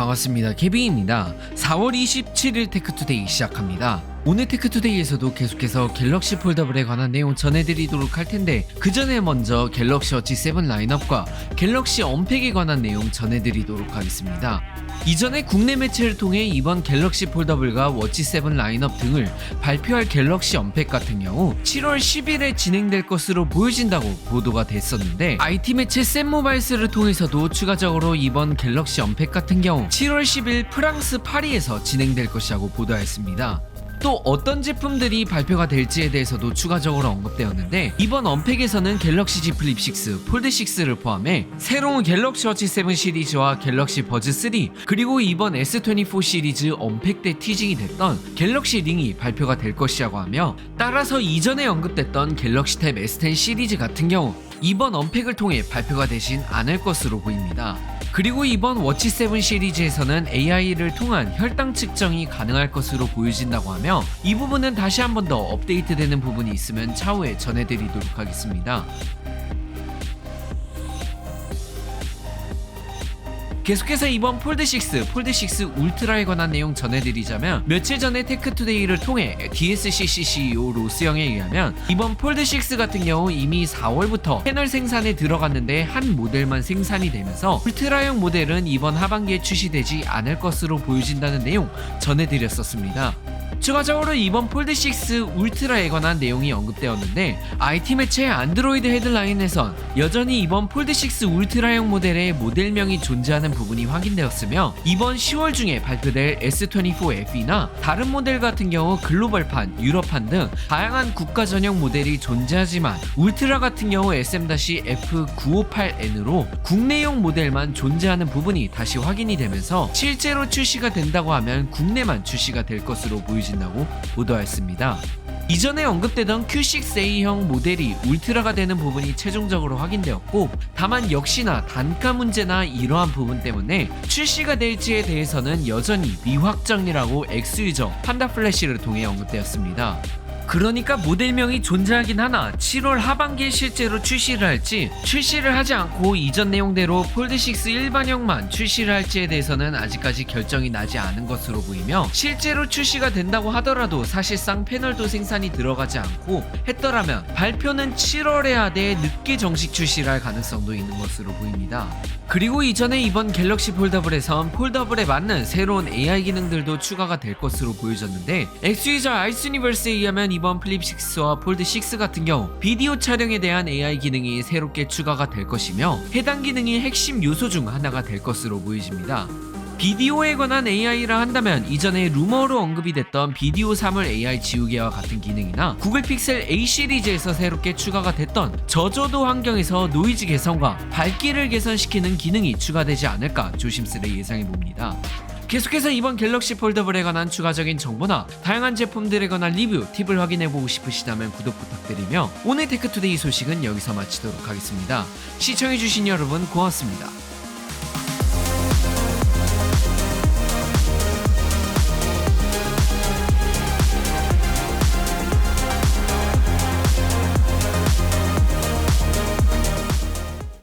반갑습니다. 케빈입니다. 4월 27일 테크투데이 시작합니다. 오늘 테크투데이에서도 계속해서 갤럭시 폴더블에 관한 내용 전해드리도록 할 텐데 그 전에 먼저 갤럭시 워치 7 라인업과 갤럭시 언팩에 관한 내용 전해드리도록 하겠습니다. 이전에 국내 매체를 통해 이번 갤럭시 폴더블과 워치 7 라인업 등을 발표할 갤럭시 언팩 같은 경우 7월 10일에 진행될 것으로 보여진다고 보도가 됐었는데 IT 매체 샘모바일스를 통해서도 추가적으로 이번 갤럭시 언팩 같은 경우 7월 10일 프랑스 파리에서 진행될 것이라고 보도하였습니다. 또 어떤 제품들이 발표가 될지에 대해서도 추가적으로 언급되었는데 이번 언팩에서는 갤럭시 Z 플립 6, 폴드 6를 포함해 새로운 갤럭시 워치 7 시리즈와 갤럭시 버즈 3 그리고 이번 S24 시리즈 언팩 때 티징이 됐던 갤럭시 링이 발표가 될 것이라고 하며 따라서 이전에 언급됐던 갤럭시 탭 S10 시리즈 같은 경우 이번 언팩을 통해 발표가 되진 않을 것으로 보입니다. 그리고 이번 워치 7 시리즈에서는 AI를 통한 혈당 측정이 가능할 것으로 보여진다고 하며 이 부분은 다시 한 번 더 업데이트되는 부분이 있으면 차후에 전해드리도록 하겠습니다. 계속해서 이번 폴드6, 폴드6 울트라에 관한 내용 전해드리자면 며칠 전에 테크투데이를 통해 DSCC CEO 로스 형에 의하면 이번 폴드6 같은 경우 이미 4월부터 패널 생산에 들어갔는데 한 모델만 생산이 되면서 울트라형 모델은 이번 하반기에 출시되지 않을 것으로 보여진다는 내용 전해드렸었습니다. 추가적으로 이번 폴드6 울트라에 관한 내용이 언급되었는데 IT 매체 안드로이드 헤드라인에선 여전히 이번 폴드6 울트라형 모델의 모델명이 존재하는 부분이 확인되었으며 이번 10월 중에 발표될 S24FE나 다른 모델 같은 경우 글로벌판, 유럽판 등 다양한 국가 전용 모델이 존재하지만 울트라 같은 경우 SM-F958N으로 국내용 모델만 존재하는 부분이 다시 확인이 되면서 실제로 출시가 된다고 하면 국내만 출시가 될 것으로 보 여진다고 보도했습니다. 이전에 언급되던 Q6A형 모델이 울트라가 되는 부분이 최종적으로 확인되었고 다만 역시나 단가 문제나 이러한 부분 때문에 출시가 될지에 대해서는 여전히 미확정이라고 엑스유저 판다 플래시를 통해 언급되었습니다. 그러니까 모델명이 존재하긴 하나 7월 하반기에 실제로 출시를 할지 출시를 하지 않고 이전 내용대로 폴드6 일반형만 출시를 할지에 대해서는 아직까지 결정이 나지 않은 것으로 보이며 실제로 출시가 된다고 하더라도 사실상 패널도 생산이 들어가지 않고 했더라면 발표는 7월에 하되 늦게 정식 출시를 할 가능성도 있는 것으로 보입니다. 그리고 이전에 이번 갤럭시 폴더블에선 폴더블에 맞는 새로운 AI 기능들도 추가가 될 것으로 보여졌는데 엑스유저 아이스 유니버스에 의하면 이번 플립 6와 폴드 6 같은 경우 비디오 촬영에 대한 AI 기능이 새롭게 추가가 될 것이며 해당 기능이 핵심 요소 중 하나가 될 것으로 보여집니다. 비디오에 관한 AI라 한다면 이전에 루머로 언급이 됐던 비디오 사물 AI 지우개와 같은 기능이나 구글 픽셀 A 시리즈에서 새롭게 추가가 됐던 저조도 환경에서 노이즈 개선과 밝기를 개선시키는 기능이 추가되지 않을까 조심스레 예상해 봅니다. 계속해서 이번 갤럭시 폴더블에 관한 추가적인 정보나 다양한 제품들에 관한 리뷰, 팁을 확인해보고 싶으시다면 구독 부탁드리며 오늘 테크투데이 소식은 여기서 마치도록 하겠습니다. 시청해주신 여러분 고맙습니다.